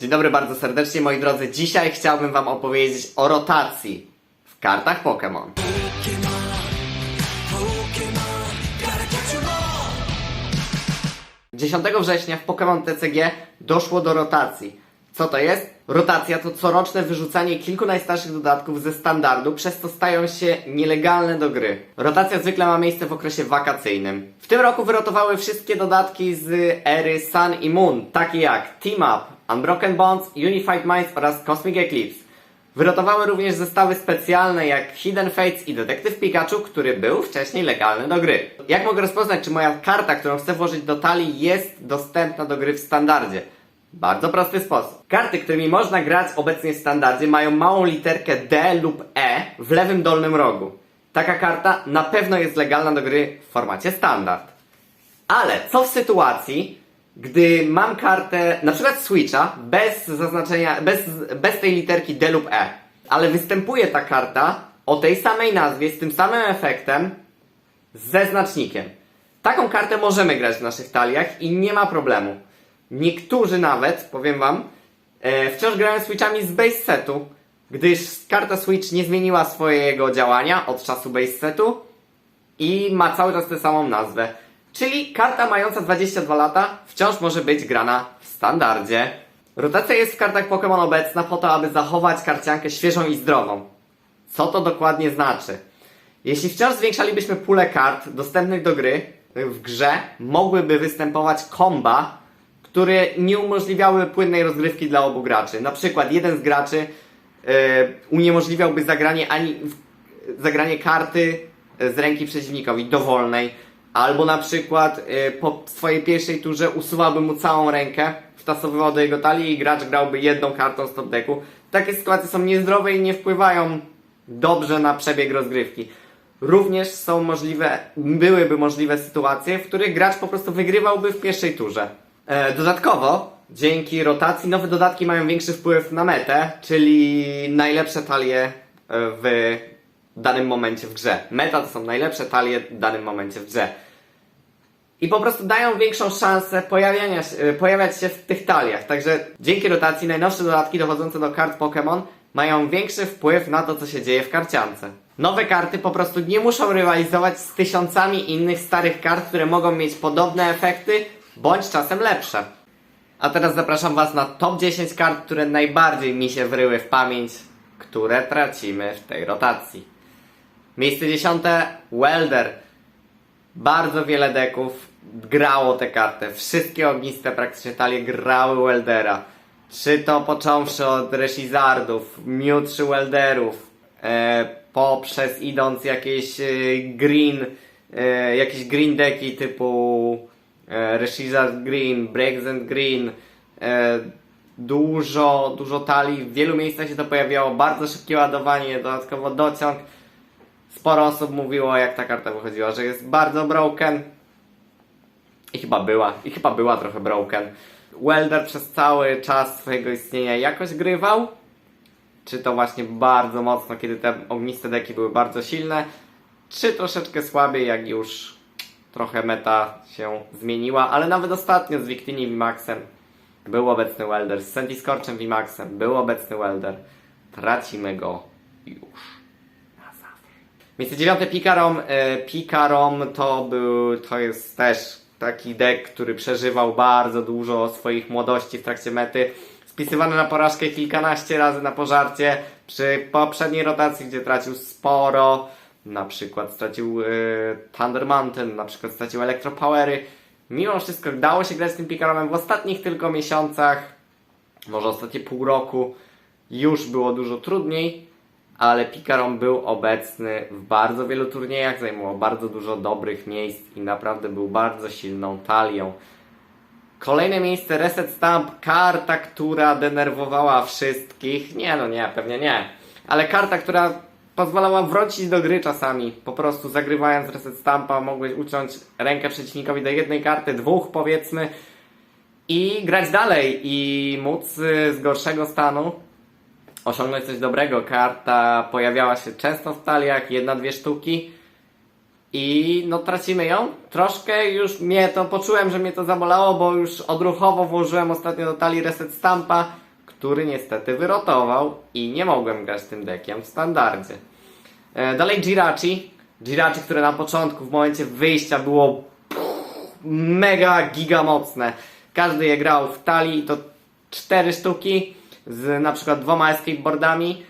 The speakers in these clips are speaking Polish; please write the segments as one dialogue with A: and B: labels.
A: Dzień dobry bardzo serdecznie moi drodzy. Dzisiaj chciałbym wam opowiedzieć o rotacji w kartach Pokémon. 10 września w Pokémon TCG doszło do rotacji. Co to jest? Rotacja to coroczne wyrzucanie kilku najstarszych dodatków ze standardu, przez co stają się nielegalne do gry. Rotacja zwykle ma miejsce w okresie wakacyjnym. W tym roku wyrotowały wszystkie dodatki z ery Sun i Moon, takie jak Team Up, Unbroken Bonds, Unified Minds oraz Cosmic Eclipse. Wyrotowały również zestawy specjalne jak Hidden Fates i Detektyw Pikachu, który był wcześniej legalny do gry. Jak mogę rozpoznać, czy moja karta, którą chcę włożyć do talii jest dostępna do gry w standardzie? Bardzo prosty sposób. Karty, którymi można grać obecnie w standardzie mają małą literkę D lub E w lewym dolnym rogu. Taka karta na pewno jest legalna do gry w formacie standard. Ale co w sytuacji, gdy mam kartę, na przykład Switcha, bez zaznaczenia, bez, bez tej literki D lub E, ale występuje ta karta o tej samej nazwie, z tym samym efektem, ze znacznikiem. Taką kartę możemy grać w naszych taliach i nie ma problemu. Niektórzy nawet, powiem wam, e, wciąż grają Switchami z base setu, gdyż karta Switch nie zmieniła swojego działania od czasu base setu i ma cały czas tę samą nazwę. Czyli karta mająca 22 lata wciąż może być grana w standardzie. Rotacja jest w kartach Pokémon obecna po to, aby zachować karciankę świeżą i zdrową. Co to dokładnie znaczy? Jeśli wciąż zwiększalibyśmy pulę kart dostępnych do gry w grze, mogłyby występować komba, które nie umożliwiały płynnej rozgrywki dla obu graczy. Na przykład jeden z graczy e, uniemożliwiałby zagranie ani zagranie karty e, z ręki przeciwnikowi dowolnej, albo na przykład e, po swojej pierwszej turze usuwałby mu całą rękę, wtasowywał do jego talii i gracz grałby jedną kartą z top decku. Takie sytuacje są niezdrowe i nie wpływają dobrze na przebieg rozgrywki. Również są możliwe, byłyby możliwe sytuacje, w których gracz po prostu wygrywałby w pierwszej turze. E, dodatkowo, dzięki rotacji, nowe dodatki mają większy wpływ na metę, czyli najlepsze talie e, w danym momencie w grze. Meta to są najlepsze talie w danym momencie w grze. I po prostu dają większą szansę pojawiania się, e, pojawiać się w tych taliach. Także dzięki rotacji najnowsze dodatki dochodzące do kart Pokémon mają większy wpływ na to, co się dzieje w karciance. Nowe karty po prostu nie muszą rywalizować z tysiącami innych starych kart, które mogą mieć podobne efekty, bądź czasem lepsze. A teraz zapraszam Was na top 10 kart, które najbardziej mi się wryły w pamięć, które tracimy w tej rotacji. Miejsce dziesiąte Welder. Bardzo wiele deków grało tę kartę. Wszystkie ogniste praktycznie talie grały Weldera. Czy to począwszy od Reshizardów, Mewtwo Welderów, e, poprzez idąc jakieś e, green, e, jakieś green deki typu e, Reshizard Green, Brexent Green, e, dużo, dużo talii, w wielu miejscach się to pojawiało, bardzo szybkie ładowanie, dodatkowo dociąg. Sporo osób mówiło, jak ta karta wychodziła, że jest bardzo broken. I chyba była, i chyba była trochę broken. Welder przez cały czas swojego istnienia jakoś grywał. Czy to właśnie bardzo mocno, kiedy te ogniste deki były bardzo silne, czy troszeczkę słabiej, jak już trochę meta się zmieniła, ale nawet ostatnio z Victini Vimaxem był obecny Welder, z Sandy Scorchem Vimaxem był obecny Welder. Tracimy go już. Na zawsze. Miejsce dziewiąte Pikarom. E, Pikarom to był, to jest też taki deck, który przeżywał bardzo dużo swoich młodości w trakcie mety. Spisywany na porażkę kilkanaście razy na pożarcie przy poprzedniej rotacji, gdzie tracił sporo. Na przykład stracił e, Thunder Mountain, na przykład stracił Electropowery. Mimo wszystko dało się grać z tym Pikaromem w ostatnich tylko miesiącach, może ostatnie pół roku, już było dużo trudniej, ale Pikarom był obecny w bardzo wielu turniejach, zajmował bardzo dużo dobrych miejsc i naprawdę był bardzo silną talią. Kolejne miejsce Reset Stamp, karta, która denerwowała wszystkich. Nie, no nie, pewnie nie. Ale karta, która pozwalała wrócić do gry czasami. Po prostu zagrywając Reset Stampa mogłeś uciąć rękę przeciwnikowi do jednej karty, dwóch powiedzmy i grać dalej i móc z gorszego stanu osiągnąć coś dobrego. Karta pojawiała się często w taliach, jedna, dwie sztuki. I no tracimy ją. Troszkę już mnie to poczułem, że mnie to zabolało, bo już odruchowo włożyłem ostatnio do talii Reset Stampa. który niestety wyrotował i nie mogłem grać tym deckiem w standardzie. E, dalej Jirachi. Jirachi, które na początku, w momencie wyjścia było mega giga mocne. Każdy je grał w talii i to cztery sztuki z na przykład dwoma skateboardami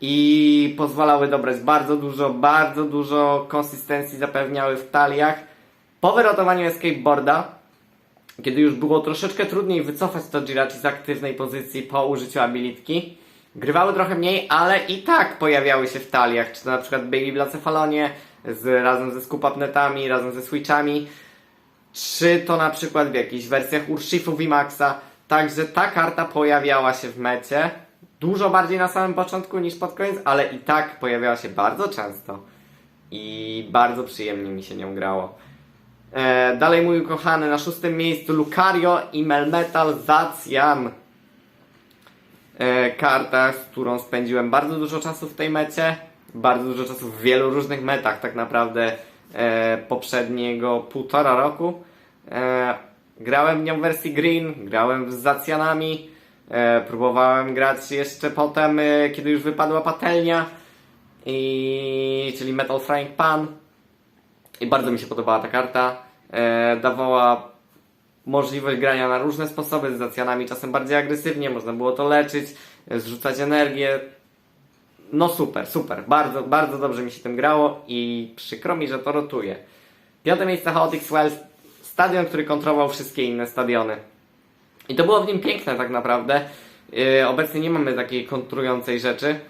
A: i pozwalały dobrać bardzo dużo, bardzo dużo konsystencji zapewniały w taliach. Po wyrotowaniu escapeboarda, kiedy już było troszeczkę trudniej wycofać to Jirachi z aktywnej pozycji po użyciu abilitki, grywały trochę mniej, ale i tak pojawiały się w taliach, czy to na przykład Baby Blacefalonie z, razem ze skupapnetami, razem ze switchami, czy to na przykład w jakichś wersjach Urshifu VMAXa. Także ta karta pojawiała się w mecie dużo bardziej na samym początku niż pod koniec, ale i tak pojawiała się bardzo często. I bardzo przyjemnie mi się nią grało. E, dalej mój ukochany na szóstym miejscu Lucario i Melmetal Zacian. E, karta, z którą spędziłem bardzo dużo czasu w tej mecie. Bardzo dużo czasu w wielu różnych metach, tak naprawdę e, poprzedniego półtora roku. E, grałem w nią w wersji Green, grałem z Zacjanami, e, próbowałem grać jeszcze potem, e, kiedy już wypadła patelnia, i, czyli Metal Frying Pan. I bardzo mi się podobała ta karta. E, dawała możliwość grania na różne sposoby z zacjanami, czasem bardziej agresywnie, można było to leczyć, e, zrzucać energię. No super, super. Bardzo, bardzo dobrze mi się tym grało i przykro mi, że to rotuje. Piąte miejsce Chaotix Wells, stadion, który kontrolował wszystkie inne stadiony. I to było w nim piękne tak naprawdę. Yy, obecnie nie mamy takiej kontrującej rzeczy,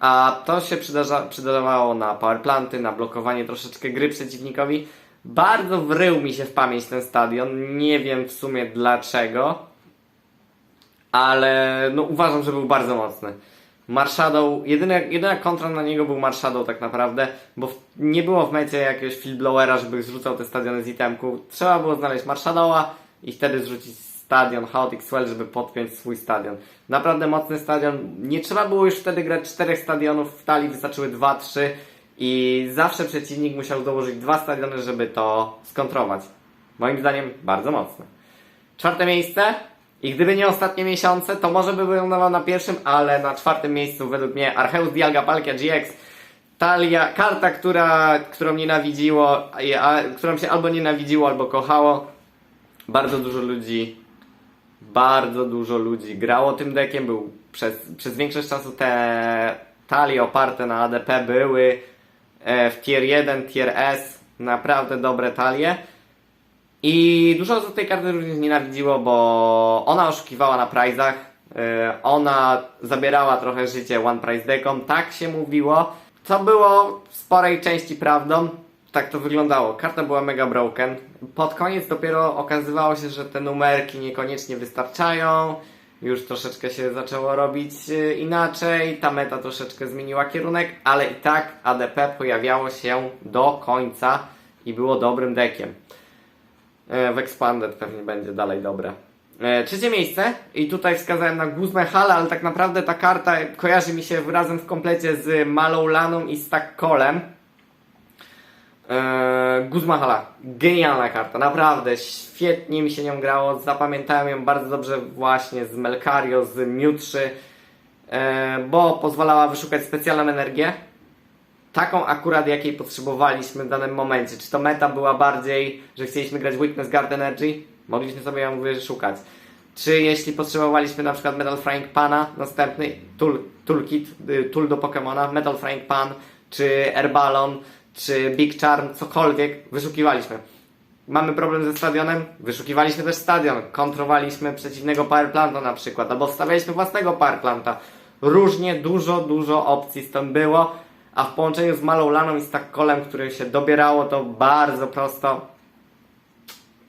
A: a to się przydarza, przydawało na powerplanty, na blokowanie troszeczkę gry przeciwnikowi. Bardzo wrył mi się w pamięć ten stadion, nie wiem w sumie dlaczego, ale no uważam, że był bardzo mocny. Marshadow, jedyna, jedyna kontra na niego był Marshadow tak naprawdę, bo w, nie było w mecie jakiegoś fieldblowera, żeby zrzucał te stadiony z itemku. Trzeba było znaleźć Marshadowa i wtedy zrzucić stadion Chaotic Swell, żeby podpiąć swój stadion. Naprawdę mocny stadion. Nie trzeba było już wtedy grać czterech stadionów w talii, wystarczyły dwa, trzy i zawsze przeciwnik musiał dołożyć dwa stadiony, żeby to skontrować. Moim zdaniem bardzo mocne. Czwarte miejsce. I gdyby nie ostatnie miesiące, to może by wylądował na pierwszym, ale na czwartym miejscu według mnie Archeus Dialga Palkia GX. Talia, karta, która, którą nienawidziło, a, którą się albo nienawidziło, albo kochało. Bardzo dużo ludzi, bardzo dużo ludzi grało tym dekiem. Był przez, przez większość czasu te talie oparte na ADP były e, w tier 1, tier S. Naprawdę dobre talie. I dużo osób tej karty również nienawidziło, bo ona oszukiwała na prizach. Yy, ona zabierała trochę życie One Price deckom, tak się mówiło. Co było w sporej części prawdą. Tak to wyglądało. Karta była mega broken. Pod koniec dopiero okazywało się, że te numerki niekoniecznie wystarczają. Już troszeczkę się zaczęło robić yy, inaczej. Ta meta troszeczkę zmieniła kierunek, ale i tak ADP pojawiało się do końca i było dobrym deckiem. E, w Expanded pewnie będzie dalej dobre. E, Trzecie miejsce i tutaj wskazałem na Guzmę Hala, ale tak naprawdę ta karta kojarzy mi się razem w komplecie z Malą Laną i Stack Colem. Eee, Guzma Hala, genialna karta, naprawdę świetnie mi się nią grało, zapamiętałem ją bardzo dobrze właśnie z Melcario, z Miu3, e, bo pozwalała wyszukać specjalną energię, taką akurat jakiej potrzebowaliśmy w danym momencie. Czy to meta była bardziej, że chcieliśmy grać Witness Guard Energy? Mogliśmy sobie ją wyszukać. Czy jeśli potrzebowaliśmy na przykład Metal Frying Pana, następny tool, toolkit, y, tool do Pokemona, Metal Frying Pan, czy Airbalon, czy Big Charm, cokolwiek, wyszukiwaliśmy. Mamy problem ze stadionem? Wyszukiwaliśmy też stadion, kontrowaliśmy przeciwnego powerplanta na przykład, albo wstawialiśmy własnego powerplanta. Różnie, dużo, dużo opcji stąd było a w połączeniu z Malą Laną i Stackolem, którym się dobierało to bardzo prosto.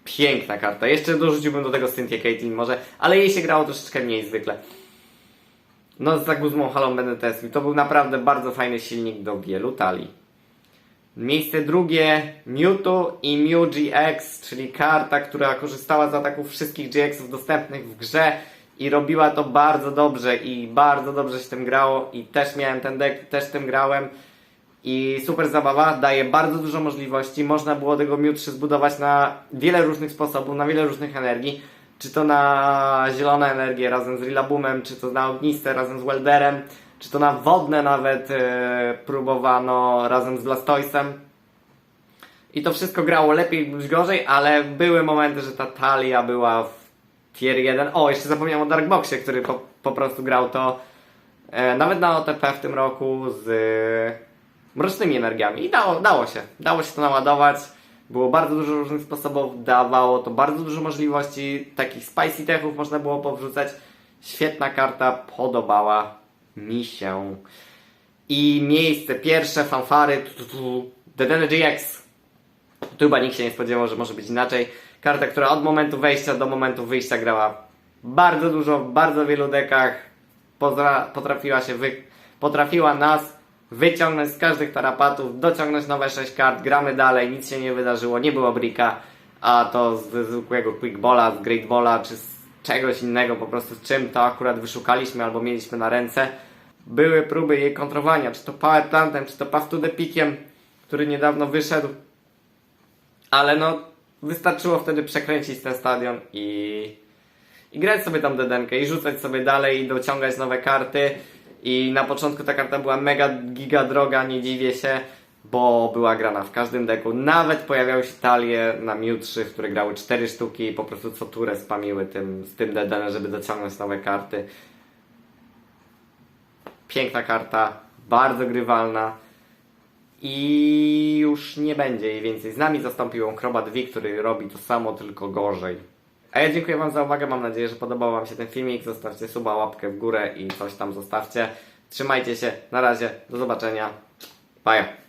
A: Piękna karta. Jeszcze dorzuciłbym do tego Cynthia Caitlyn może, ale jej się grało troszeczkę mniej zwykle. No za Guzmą Halą będę testił. To był naprawdę bardzo fajny silnik do wielu talii. Miejsce drugie Mewtwo i Mew GX, czyli karta, która korzystała z ataków wszystkich GX-ów dostępnych w grze i robiła to bardzo dobrze i bardzo dobrze się tym grało i też miałem ten deck, też tym grałem i super zabawa, daje bardzo dużo możliwości, można było tego Mew 3 zbudować na wiele różnych sposobów, na wiele różnych energii. czy to na zielone energie razem z Rilabumem, czy to na ogniste razem z Welderem, czy to na wodne nawet e, próbowano razem z Blastoisem. I to wszystko grało lepiej lub gorzej, ale były momenty, że ta talia była w tier 1. O, jeszcze zapomniałem o Darkboxie, który po, po prostu grał to e, nawet na OTP w tym roku z e, mrocznymi energiami. I dało, dało się. Dało się to naładować. Było bardzo dużo różnych sposobów, dawało to bardzo dużo możliwości. Takich spicy techów można było powrzucać. Świetna karta, podobała mi się. I miejsce pierwsze, fanfary, tu, tu, tu, Dead Energy X. Tu chyba nikt się nie spodziewał, że może być inaczej. Karta, która od momentu wejścia do momentu wyjścia grała bardzo dużo, w bardzo wielu dekach. Potrafiła się wy- potrafiła nas wyciągnąć z każdych tarapatów, dociągnąć nowe 6 kart, gramy dalej, nic się nie wydarzyło, nie było brika, a to z zwykłego quickbola, z greatbola, czy z czegoś innego, po prostu z czym to akurat wyszukaliśmy albo mieliśmy na ręce. Były próby jej kontrowania, czy to power plantem, czy to path to the pickiem, który niedawno wyszedł. Ale no, wystarczyło wtedy przekręcić ten stadion i, i grać sobie tam dedenkę i rzucać sobie dalej i dociągać nowe karty. I na początku ta karta była mega giga droga, nie dziwię się, bo była grana w każdym deku. Nawet pojawiały się talie na Mew 3, w które grały 4 sztuki i po prostu co turę spamiły tym, z tym dedenem, żeby dociągnąć nowe karty. Piękna karta, bardzo grywalna. I już nie będzie jej więcej. Z nami zastąpił ją Crobat V, który robi to samo, tylko gorzej. A ja dziękuję Wam za uwagę. Mam nadzieję, że podobał Wam się ten filmik. Zostawcie suba, łapkę w górę i coś tam zostawcie. Trzymajcie się. Na razie. Do zobaczenia. Bye.